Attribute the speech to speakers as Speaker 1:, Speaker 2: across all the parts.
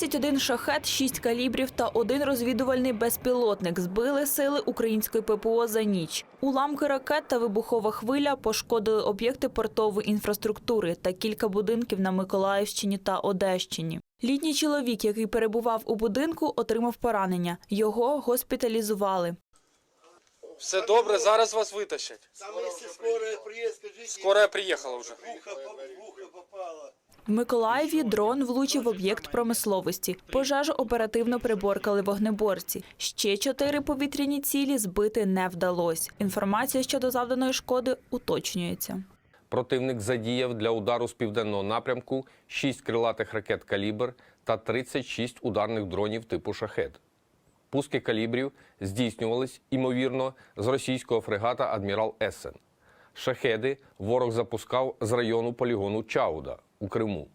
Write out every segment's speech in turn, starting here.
Speaker 1: 31 шахет, 6 калібрів та один розвідувальний безпілотник збили сили української ППО за ніч. Уламки ракет та вибухова хвиля пошкодили об'єкти портової інфраструктури та кілька будинків на Миколаївщині та Одещині. Літній чоловік, який перебував у будинку, отримав поранення. Його госпіталізували.
Speaker 2: Все добре, зараз вас витащать.
Speaker 3: Скажите,
Speaker 2: Скорая приїхала вже.
Speaker 3: ухо, поп- в
Speaker 1: Миколаєві дрон влучив в об'єкт промисловості. Пожежу оперативно приборкали вогнеборці. Ще чотири повітряні цілі збити не вдалося. Інформація щодо завданої шкоди уточнюється.
Speaker 4: Противник задіяв для удару з південного напрямку 6 крилатих ракет «Калібр» та 36 ударних дронів типу «Шахет». Пуски калібрів здійснювались, ймовірно, з російського фрегата «Адмірал Ессен». Шахеди ворог запускав з району полігону Чауда у Криму.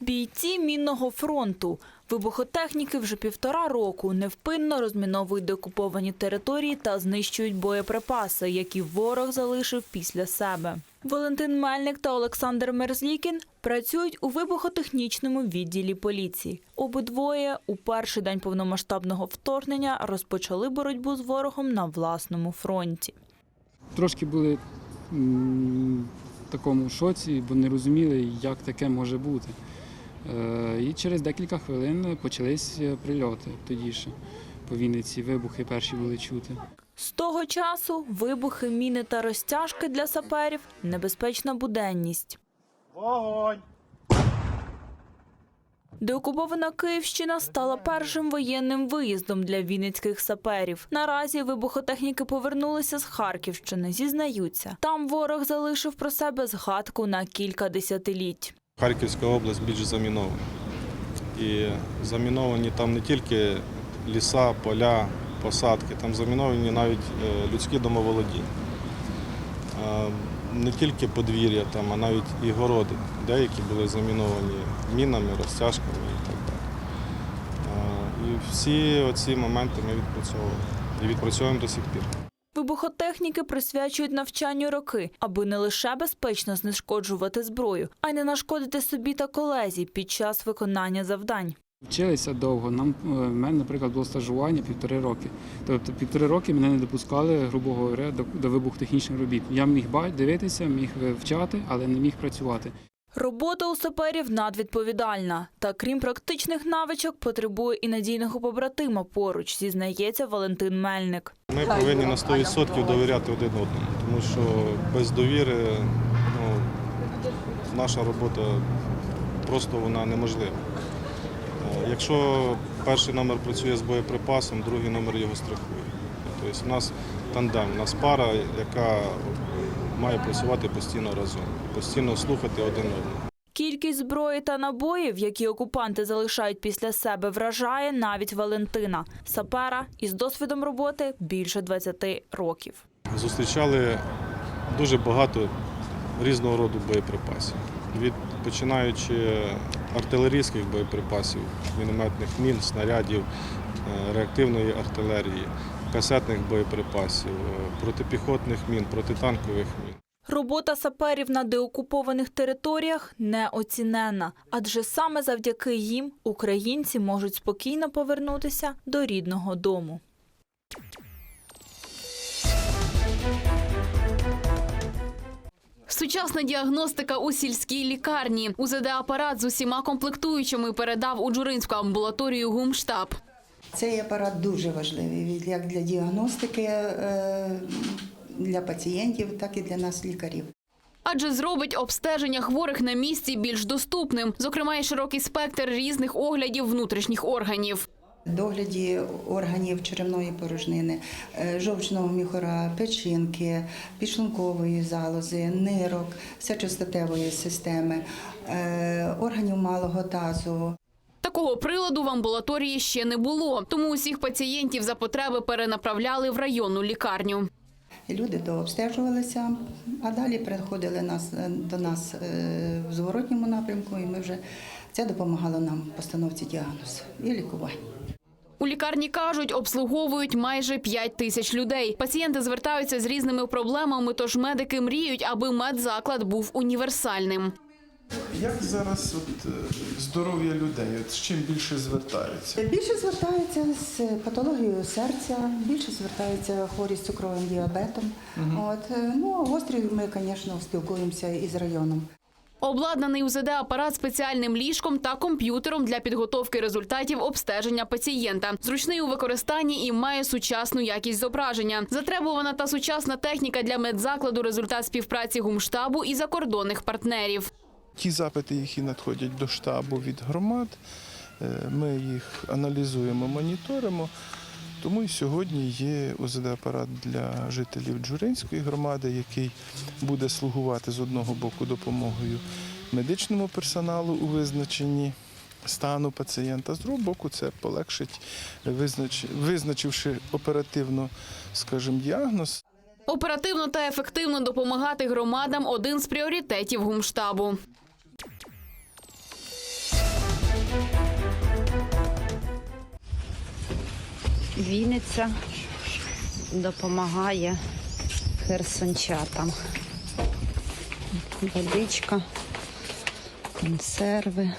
Speaker 1: Бійці мінного фронту. Вибухотехніки вже півтора року невпинно розміновують деокуповані території та знищують боєприпаси, які ворог залишив після себе. Валентин Мельник та Олександр Мерзлікін працюють у вибухотехнічному відділі поліції. Обидвоє у перший день повномасштабного вторгнення розпочали боротьбу з ворогом на власному фронті.
Speaker 5: Трошки були в такому шоці, бо не розуміли, як таке може бути. Е, І через декілька хвилин почались прильоти тоді ще по Вінниці. Вибухи перші були чути.
Speaker 1: З того часу вибухи, міни та розтяжки для саперів небезпечна буденність.
Speaker 3: Вогонь!
Speaker 1: Деокупована Київщина стала першим воєнним виїздом для вінницьких саперів. Наразі вибухотехніки повернулися з Харківщини. Зізнаються, там ворог залишив про себе згадку на кілька десятиліть.
Speaker 6: Харківська область більш замінована. І заміновані там не тільки ліса, поля, посадки, там заміновані навіть е, людські домоволодіння. Е, Не тільки подвір'я, там, а навіть і городи. Деякі були заміновані мінами, розтяжками і так далі. Е, І всі оці моменти ми відпрацьовували. І відпрацьовуємо до сих пір.
Speaker 1: Вибухотехніки присвячують навчанню роки, аби не лише безпечно знешкоджувати зброю, а й не нашкодити собі та колезі під час виконання завдань.
Speaker 5: Вчилися довго. Нам е, в мене, наприклад, було стажування півтори роки. Тобто півтори роки мене не допускали, грубо говоря, до, до вибухотехнічних робіт. Я міг дивитися, міг вивчати, але не міг працювати.
Speaker 1: Робота у саперів надвідповідальна. Та крім практичних навичок, потребує і надійного побратима поруч, зізнається Валентин Мельник.
Speaker 6: Ми повинні на 100% довіряти один одному, тому що без довіри ну, наша робота просто вона неможлива. Е, Якщо перший номер працює з боєприпасом, другий номер його страхує. Тобто у нас тандем, у нас пара, яка має працювати постійно разом, постійно слухати один одного.
Speaker 1: Кількість зброї та набоїв, які окупанти залишають після себе, вражає навіть Валентина. Сапера із досвідом роботи більше 20 років.
Speaker 6: Зустрічали дуже багато різного роду боєприпасів. Від починаючи артилерійських боєприпасів, мінометних мін, снарядів, е, реактивної артилерії, касетних боєприпасів, е, протипіхотних мін, протитанкових мін.
Speaker 1: Робота саперів на деокупованих територіях неоціненна, адже саме завдяки їм українці можуть спокійно повернутися до рідного дому.
Speaker 7: Сучасна діагностика у сільській лікарні. УЗД-апарат з усіма комплектуючими передав у Джуринську амбулаторію Гумштаб.
Speaker 8: Цей апарат дуже важливий як для діагностики е, для пацієнтів, так і для нас, лікарів.
Speaker 7: Адже зробить обстеження хворих на місці більш доступним, зокрема й широкий спектр різних оглядів внутрішніх органів.
Speaker 8: Догляді органів черевної порожнини, е, жовчного міхора, печінки, підшлункової залози, нирок, сечостатевої системи, е, органів малого тазу,
Speaker 7: Такого приладу в амбулаторії ще не було, тому усіх пацієнтів за потреби перенаправляли в районну лікарню.
Speaker 8: Люди дообстежувалися, а далі приходили нас, до нас е, в зворотньому напрямку, і ми вже це допомагало нам в постановці діагнозу і лікуванню.
Speaker 7: У лікарні кажуть, обслуговують майже 5 тисяч людей. Пацієнти звертаються з різними проблемами, тож медики мріють, аби медзаклад був універсальним.
Speaker 9: Як зараз от, е, здоров'я людей? От, з чим більше звертаються?
Speaker 8: Більше звертаються з патологією серця, більше звертаються хворі з цукровим діабетом. От, е, ну, а гострі ми, звісно, спілкуємося із районом.
Speaker 7: Обладнаний УЗД апарат спеціальним ліжком та комп'ютером для підготовки результатів обстеження пацієнта. Зручний у використанні і має сучасну якість зображення. Затребувана та сучасна техніка для медзакладу результат співпраці гумштабу і закордонних партнерів.
Speaker 9: Ті запити, які надходять до штабу від громад, е, ми їх аналізуємо, моніторимо. Тому і сьогодні є ОЗД-апарат для жителів Джуринської громади, який буде слугувати з одного боку допомогою медичному персоналу у визначенні стану пацієнта, з другого боку, це полегшить, визнач- визначивши оперативно, скажімо, діагноз,
Speaker 7: Оперативно та ефективно допомагати громадам один з пріоритетів гумштабу.
Speaker 10: Вінниця допомагає херсончатам. Водичка, консерви.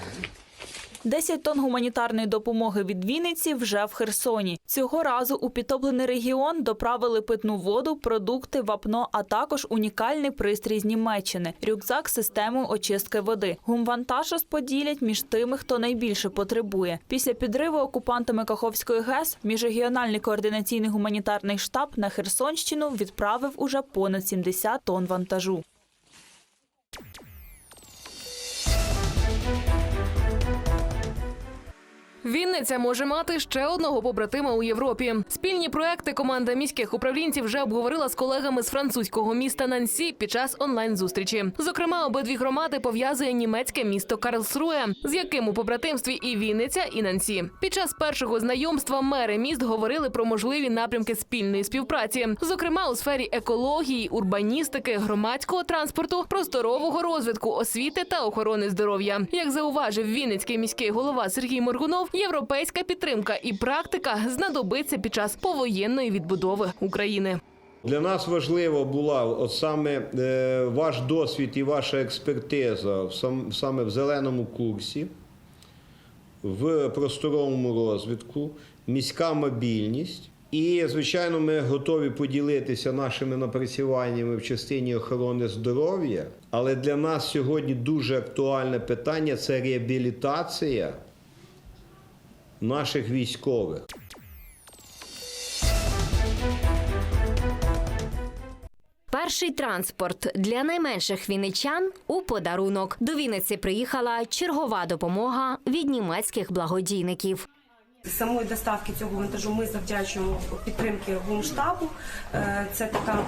Speaker 1: 10 тонн гуманітарної допомоги від Вінниці вже в Херсоні. Цього разу у підтоплений регіон доправили питну воду, продукти, вапно, а також унікальний пристрій з Німеччини – рюкзак з системою очистки води. Гумвантаж розподілять між тими, хто найбільше потребує. Після підриву окупантами Каховської ГЕС міжрегіональний координаційний гуманітарний штаб на Херсонщину відправив уже понад 70 тонн вантажу.
Speaker 11: Вінниця може мати ще одного побратима у Європі. Спільні проекти команда міських управлінців вже обговорила з колегами з французького міста Нансі під час онлайн-зустрічі. Зокрема, обидві громади пов'язує німецьке місто Карлсруе, з яким у побратимстві і Вінниця, і Нансі. Під час першого знайомства мери міст говорили про можливі напрямки спільної співпраці, зокрема у сфері екології, урбаністики, громадського транспорту, просторового розвитку, освіти та охорони здоров'я. Як зауважив Вінницький міський голова Сергій Моргунов, європейська підтримка і практика знадобиться під час повоєнної відбудови України.
Speaker 12: Для нас важливо була саме е, ваш досвід і ваша експертиза саме в зеленому курсі, в просторовому розвитку, міська мобільність. І, звичайно, ми готові поділитися нашими напрацюваннями в частині охорони здоров'я. Але для нас сьогодні дуже актуальне питання це реабілітація наших військових.
Speaker 10: Перший транспорт для найменших вінничан у подарунок. До Вінниці приїхала чергова допомога від німецьких благодійників.
Speaker 13: Самої доставки цього вантажу ми завдячуємо підтримки гумштабу. Е, Це така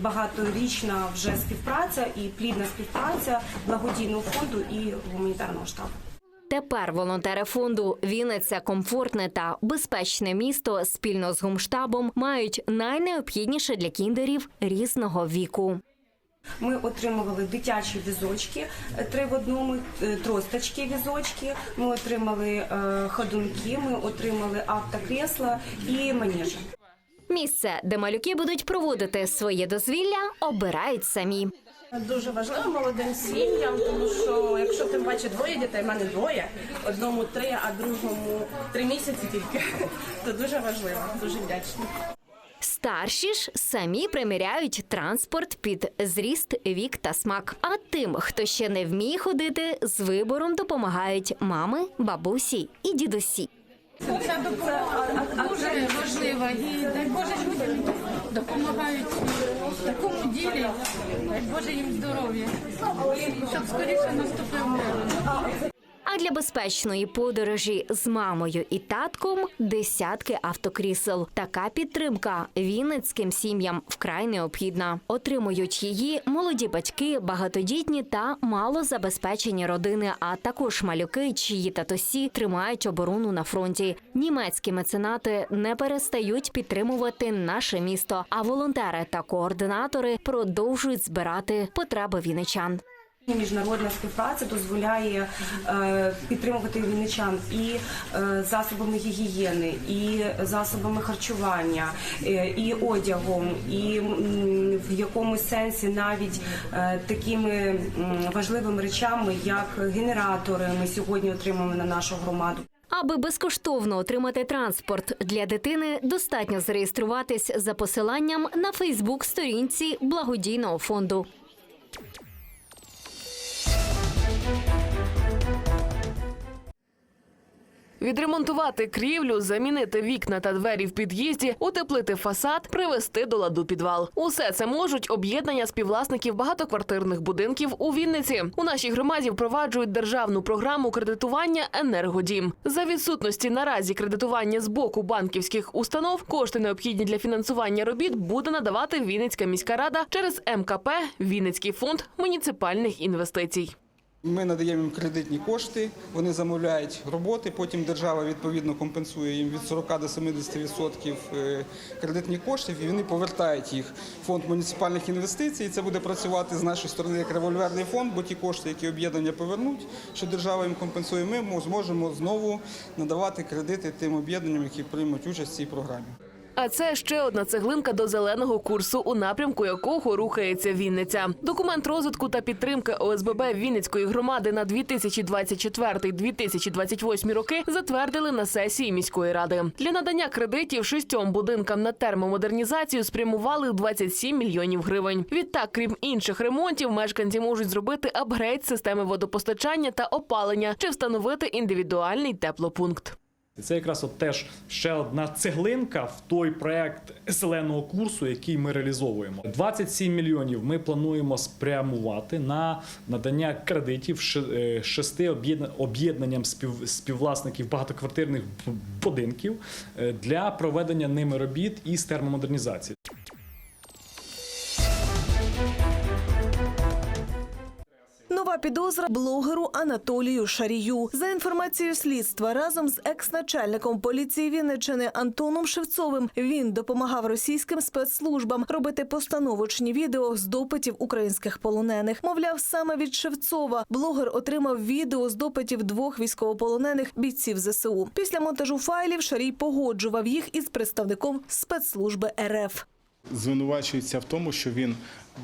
Speaker 13: багаторічна вже співпраця і плідна співпраця благодійного фонду і гуманітарного штабу.
Speaker 10: Тепер волонтери фонду Вінниця комфортне та безпечне місто спільно з гумштабом мають найнеобхідніше для кіндерів різного віку.
Speaker 13: Ми отримували дитячі візочки е, три в одному, е, тросточки візочки. Ми отримали е, ходунки, ми отримали автокресла і манежі.
Speaker 10: Місце, де малюки будуть проводити своє дозвілля, обирають самі.
Speaker 14: Дуже важливо молодим сім'ям, тому що якщо тим паче двоє дітей, в мене двоє, одному три, а другому три місяці тільки, то дуже важливо, дуже вдячна.
Speaker 10: Старші ж самі приміряють транспорт під зріст, вік та смак. А тим, хто ще не вміє ходити, з вибором допомагають мами, бабусі і дідусі.
Speaker 14: Це дуже важлива і дай Боже людям допомагають в такому ділі. Дай Боже їм здоров'я, щоб скоріше наступив мир.
Speaker 10: Для безпечної подорожі з мамою і татком десятки автокрісел. Така підтримка вінницьким сім'ям вкрай необхідна. Отримують її молоді батьки, багатодітні та малозабезпечені родини, а також малюки, чиї татусі тримають оборону на фронті. Німецькі меценати не перестають підтримувати наше місто. А волонтери та координатори продовжують збирати потреби вінничан.
Speaker 13: Міжнародна співпраця дозволяє е, підтримувати вінничан і е, засобами гігієни, і засобами харчування, е, і одягом, і в якомусь сенсі навіть е, такими м, важливими речами, як генератори. Ми сьогодні отримуємо на нашу громаду.
Speaker 10: Аби безкоштовно отримати транспорт для дитини, достатньо зареєструватись за посиланням на Фейсбук-сторінці благодійного фонду.
Speaker 11: Відремонтувати крівлю, замінити вікна та двері в під'їзді, утеплити фасад, привести до ладу підвал. Усе це можуть об'єднання співвласників багатоквартирних будинків у Вінниці. У нашій громаді впроваджують державну програму кредитування Енергодім. За відсутності наразі кредитування з боку банківських установ кошти необхідні для фінансування робіт буде надавати Вінницька міська рада через МКП Вінницький фонд муніципальних інвестицій.
Speaker 15: Ми надаємо їм кредитні кошти, вони замовляють роботи, потім держава відповідно компенсує їм від 40 до 70% е, кредитних коштів і вони повертають їх фонд муніципальних інвестицій. Це буде працювати з нашої сторони як револьверний фонд, бо ті кошти, які об'єднання повернуть, що держава їм компенсує, ми зможемо знову надавати кредити тим об'єднанням, які приймуть участь в цій програмі.
Speaker 11: А це ще одна цеглинка до зеленого курсу, у напрямку якого рухається Вінниця. Документ розвитку та підтримки ОСББ Вінницької громади на 2024-2028 роки затвердили на сесії міської ради. Для надання кредитів шістьом будинкам на термомодернізацію спрямували 27 мільйонів гривень. Відтак, крім інших ремонтів, мешканці можуть зробити апгрейд системи водопостачання та опалення чи встановити індивідуальний теплопункт.
Speaker 5: І Це якраз от теж ще одна цеглинка в той проект зеленого курсу, який ми реалізовуємо. 27 мільйонів ми плануємо спрямувати на надання кредитів е, шести об'єдна- об'єднанням співвласників багатоквартирних будинків е, для проведення ними робіт із термомодернізації.
Speaker 16: Нова підозра блогеру Анатолію Шарію. За інформацією слідства, разом з екс-начальником поліції Вінниччини Антоном Шевцовим він допомагав російським спецслужбам робити постановочні відео з допитів українських полонених. Мовляв, саме від Шевцова блогер отримав відео з допитів двох військовополонених бійців ЗСУ. Після монтажу файлів Шарій погоджував їх із представником спецслужби РФ.
Speaker 17: Звинувачується в тому, що він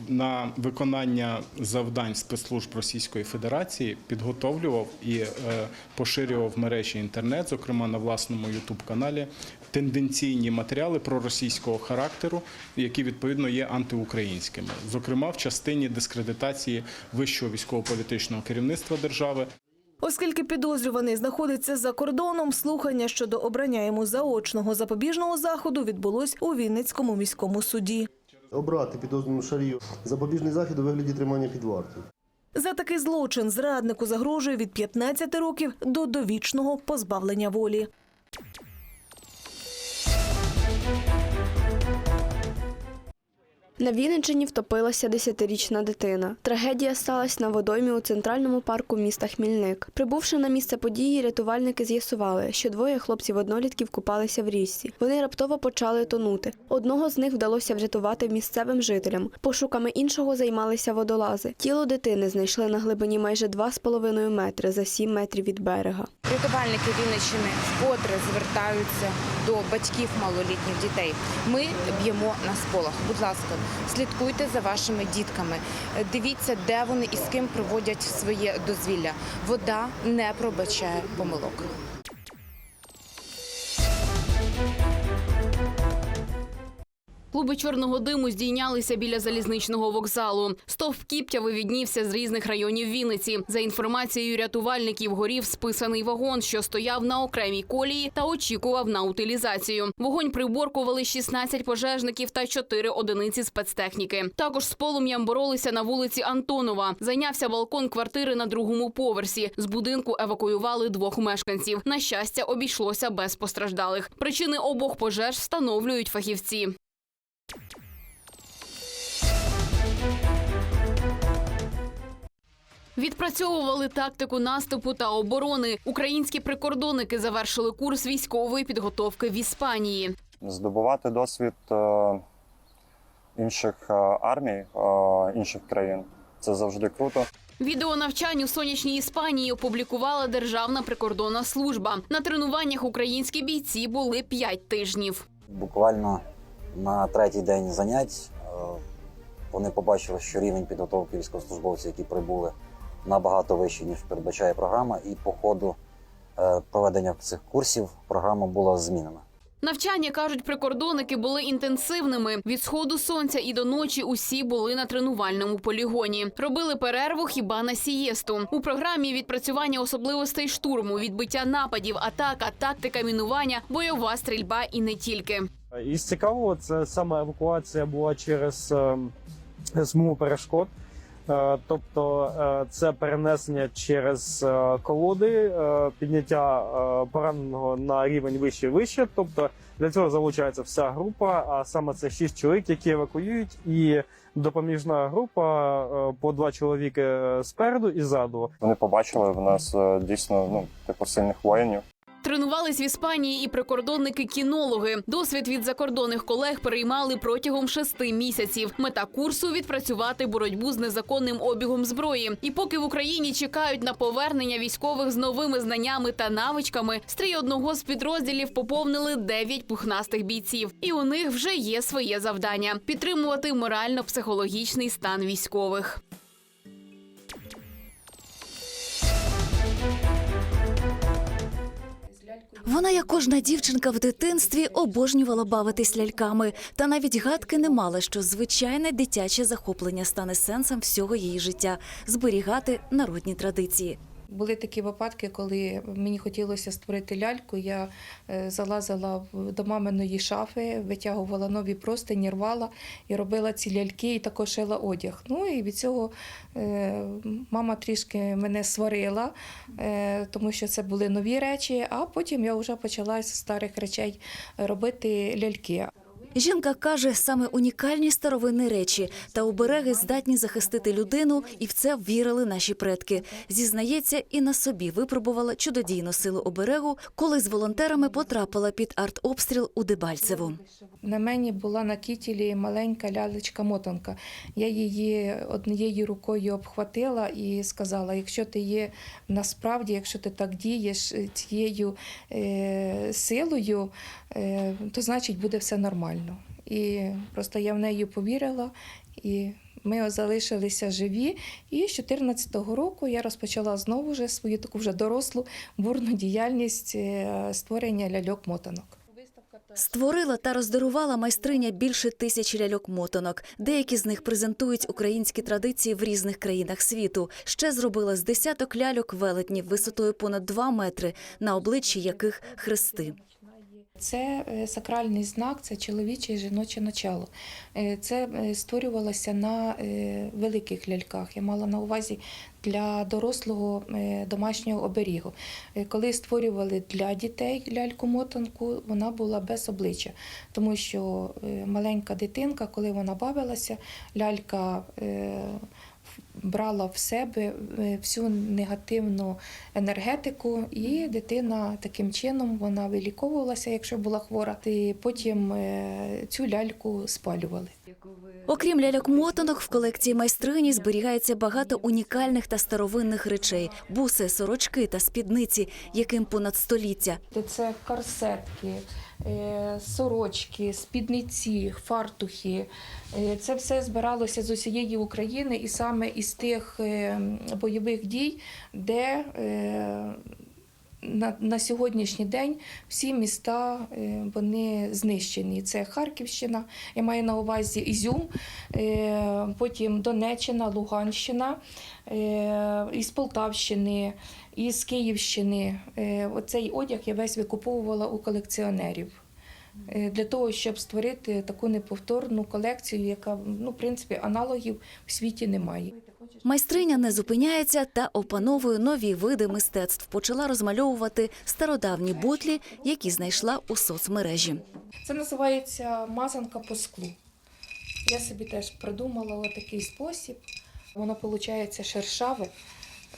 Speaker 17: на виконання завдань спецслужб Російської Федерації підготовлював і е, поширював в мережі інтернет, зокрема на власному ютуб-каналі, тенденційні матеріали проросійського характеру, які відповідно є антиукраїнськими, зокрема в частині дискредитації вищого військово-політичного керівництва держави.
Speaker 16: Оскільки підозрюваний знаходиться за кордоном, слухання щодо обрання йому заочного запобіжного заходу відбулось у Вінницькому міському суді.
Speaker 12: Обрати підозрюваному шарію запобіжний захід у вигляді тримання під вартою.
Speaker 16: За такий злочин зраднику загрожує від 15 років до довічного позбавлення волі.
Speaker 18: На Вінниччині втопилася десятирічна дитина. Трагедія сталася на водоймі у центральному парку міста Хмільник. Прибувши на місце події, рятувальники з'ясували, що двоє хлопців-однолітків купалися в річці. Вони раптово почали тонути. Одного з них вдалося врятувати місцевим жителям. Пошуками іншого займалися водолази. Тіло дитини знайшли на глибині майже 2,5 метри за 7 метрів від берега.
Speaker 19: Рятувальники Вінниччини вкотре звертаються до батьків малолітніх дітей. Ми б'ємо на сполох. Будь ласка, слідкуйте за вашими дітками. Дивіться, де вони і з ким проводять своє дозвілля. Вода не пробачає помилок.
Speaker 7: Клуби чорного диму здійнялися біля залізничного вокзалу. Стовп кіптя вивіднівся з різних районів Вінниці. За інформацією рятувальників, горів списаний вагон, що стояв на окремій колії та очікував на утилізацію. Вогонь приборкували 16 пожежників та 4 одиниці спецтехніки. Також з полум'ям боролися на вулиці Антонова. Зайнявся балкон квартири на другому поверсі. З будинку евакуювали двох мешканців. На щастя, обійшлося без постраждалих. Причини обох пожеж встановлюють фахівці. Відпрацьовували тактику наступу та оборони. Українські прикордонники завершили курс військової підготовки в Іспанії.
Speaker 20: здобувати досвід е, інших е, армій, е, інших країн. Це завжди круто.
Speaker 7: Відео навчань у сонячній Іспанії опублікувала Державна прикордонна служба. На тренуваннях українські бійці були 5 тижнів.
Speaker 21: Буквально на третій день занять е, вони побачили, що рівень підготовки військовослужбовців, які прибули, набагато вищий, ніж передбачає програма, і по ходу е, проведення цих курсів програма була змінена.
Speaker 7: Навчання кажуть, прикордонники були інтенсивними. Від сходу сонця і до ночі усі були на тренувальному полігоні. Робили перерву хіба на сієсту. У програмі відпрацювання особливостей штурму, відбиття нападів, атака, тактика мінування, бойова стрільба і не тільки.
Speaker 22: Із цікавого, це саме евакуація була через е, смугу перешкод. Е, Тобто е, це перенесення через е, колоди, підняття пораненого на рівень вище і вище. Тобто для цього залучається вся група, а саме це шість чоловік, які евакуюють, і допоміжна група по два чоловіки спереду і ззаду.
Speaker 20: Вони побачили в нас дійсно ну, типу сильних воїнів.
Speaker 7: Тренувались в Іспанії і прикордонники-кінологи. Досвід від закордонних колег переймали протягом шести місяців. Мета курсу відпрацювати боротьбу з незаконним обігом зброї. І поки в Україні чекають на повернення військових з новими знаннями та навичками, стрій одного з підрозділів поповнили дев'ять пухнастих бійців. І у них вже є своє завдання підтримувати морально-психологічний стан військових.
Speaker 23: Вона, як кожна дівчинка в дитинстві, обожнювала бавитись ляльками, та навіть гадки не мала, що звичайне дитяче захоплення стане сенсом всього її життя зберігати народні традиції.
Speaker 24: Були такі випадки, коли мені хотілося створити ляльку. Я е, залазила до маминої шафи, витягувала нові простині, рвала і робила ці ляльки, і також шила одяг. Ну і від цього е, мама трішки мене сварила, е, тому що це були нові речі. А потім я вже почала з старих речей робити ляльки.
Speaker 23: Жінка каже, саме унікальні старовинні речі та обереги здатні захистити людину, і в це вірили наші предки. Зізнається, і на собі випробувала чудодійну силу оберегу, коли з волонтерами потрапила під артобстріл у Дебальцево.
Speaker 24: На мені була на кітілі маленька лялечка-мотанка. Я її однією рукою обхватила і сказала: якщо ти є насправді, якщо ти так дієш е, цією е, силою, е, то значить буде все нормально. І просто я в неї повірила. І ми залишилися живі. І з 2014 року я розпочала знову вже свою таку вже дорослу бурну діяльність е, створення ляльок-мотанок.
Speaker 23: Створила та роздарувала майстриня більше тисячі ляльок-мотанок. Деякі з них презентують українські традиції в різних країнах світу. Ще зробила з десяток ляльок велетнів висотою понад 2 метри, на обличчі яких хрести.
Speaker 24: Це е, сакральний знак, це чоловіче і жіноче начало. Е, Це е, створювалося на великих ляльках. Я мала на увазі для дорослого домашнього оберігу. Коли створювали для дітей ляльку-мотанку, вона була без обличчя, тому що маленька дитинка, коли вона бавилася, лялька. Брала в себе е, всю негативну енергетику, і дитина таким чином вона виліковувалася, якщо була хвора. І потім е, цю ляльку спалювали.
Speaker 23: Окрім ляльок-мотанок, в колекції майстрині зберігається багато унікальних та старовинних речей: буси, сорочки та спідниці, яким понад століття.
Speaker 24: Це корсетки, сорочки, спідниці, фартухи. Е, Це все збиралося з усієї України і саме із тих е, бойових дій, де е, на, сьогоднішній день всі міста е, вони знищені. Це Харківщина, я маю на увазі Ізюм, е, потім Донеччина, Луганщина, е, із Полтавщини, із Київщини. Е, Оцей одяг я весь викуповувала у колекціонерів. е, Для того, щоб створити таку неповторну колекцію, яка ну, в принципі аналогів в світі немає.
Speaker 23: Майстриня не зупиняється та опановує нові види мистецтв. Почала розмальовувати стародавні бутлі, які знайшла у соцмережі.
Speaker 24: Це називається мазанка по склу. Я собі теж придумала такий спосіб. Воно виходить шершаве.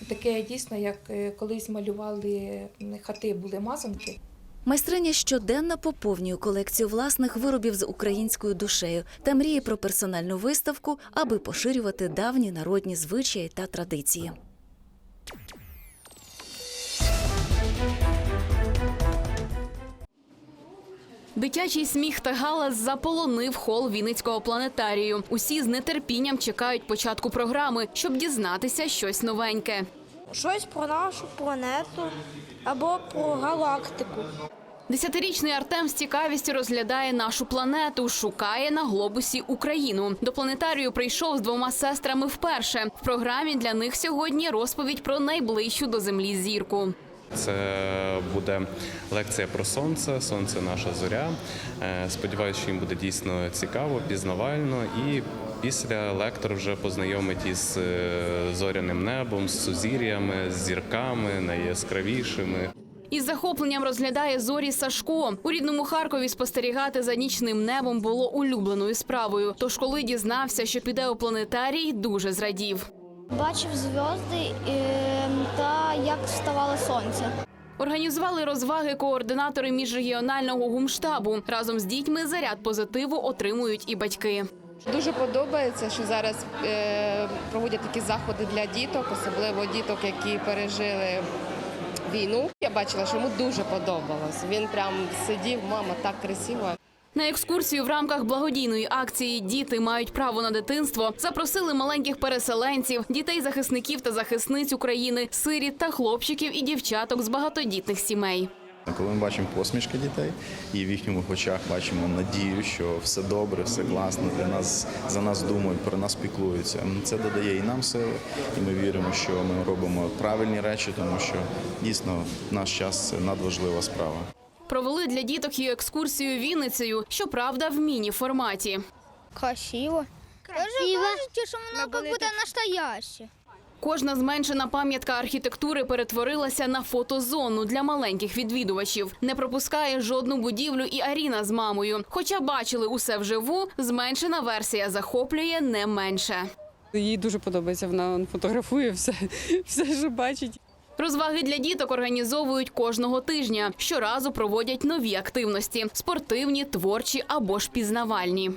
Speaker 24: Таке дійсно, як е, колись малювали хати, були мазанки.
Speaker 23: Майстриня щоденно поповнює колекцію власних виробів з українською душею та мріє про персональну виставку, аби поширювати давні народні звичаї та традиції.
Speaker 7: Дитячий сміх та галас заполонив хол Вінницького планетарію. Усі з нетерпінням чекають початку програми, щоб дізнатися щось новеньке.
Speaker 25: Щось про нашу планету або про галактику.
Speaker 7: Десятирічний Артем з цікавістю розглядає нашу планету, шукає на глобусі Україну. До планетарію прийшов з двома сестрами вперше. В програмі для них сьогодні розповідь про найближчу до землі зірку.
Speaker 26: Це буде лекція про сонце. Сонце наша зоря. Е, Сподіваюся, що їм буде дійсно цікаво, пізнавально. І після лектор вже познайомить із е, зоряним небом, з сузір'ями, з зірками найяскравішими.
Speaker 7: Із захопленням розглядає зорі Сашко. У рідному Харкові спостерігати за нічним небом було улюбленою справою. Тож, коли дізнався, що піде у планетарій, дуже зрадів.
Speaker 25: Бачив зв'язки та як вставало сонце.
Speaker 7: Організували розваги координатори міжрегіонального гумштабу. Разом з дітьми заряд позитиву отримують і батьки.
Speaker 27: Дуже подобається, що зараз е, проводять такі заходи для діток, особливо діток, які пережили війну. Я бачила, що йому дуже подобалось. Він прям сидів, мама так красиво.
Speaker 7: На екскурсію в рамках благодійної акції Діти мають право на дитинство запросили маленьких переселенців, дітей захисників та захисниць України, сиріт та хлопчиків і дівчаток з багатодітних сімей.
Speaker 28: Коли ми бачимо посмішки дітей і в їхніх очах бачимо надію, що все добре, все класно, для нас за нас думають, про нас піклуються. Це додає і нам сили, і ми віримо, що ми робимо правильні речі, тому що дійсно наш час це надважлива справа.
Speaker 7: Провели для діток і екскурсію Вінницею, щоправда, в міні-форматі.
Speaker 25: Красиво. Красиво. кажуть, що воно як будто настояще.
Speaker 7: Кожна зменшена пам'ятка архітектури перетворилася на фотозону для маленьких відвідувачів. Не пропускає жодну будівлю і Аріна з мамою. Хоча бачили усе вживу, зменшена версія захоплює не менше.
Speaker 29: Їй дуже подобається. Вона фотографує все, все, що бачить.
Speaker 7: Розваги для діток організовують кожного тижня. Щоразу проводять нові активності: спортивні, творчі або ж пізнавальні.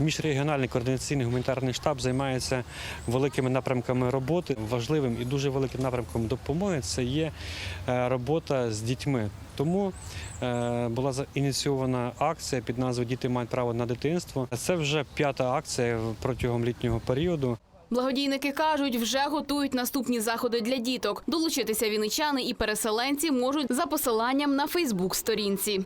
Speaker 30: Міжрегіональний координаційний гуманітарний штаб займається великими напрямками роботи. Важливим і дуже великим напрямком допомоги це є е, робота з дітьми. Тому е, була ініційована акція під назвою Діти мають право на дитинство. Це вже п'ята акція протягом літнього періоду.
Speaker 7: Благодійники кажуть, вже готують наступні заходи для діток. Долучитися віничани і переселенці можуть за посиланням на Фейсбук-сторінці.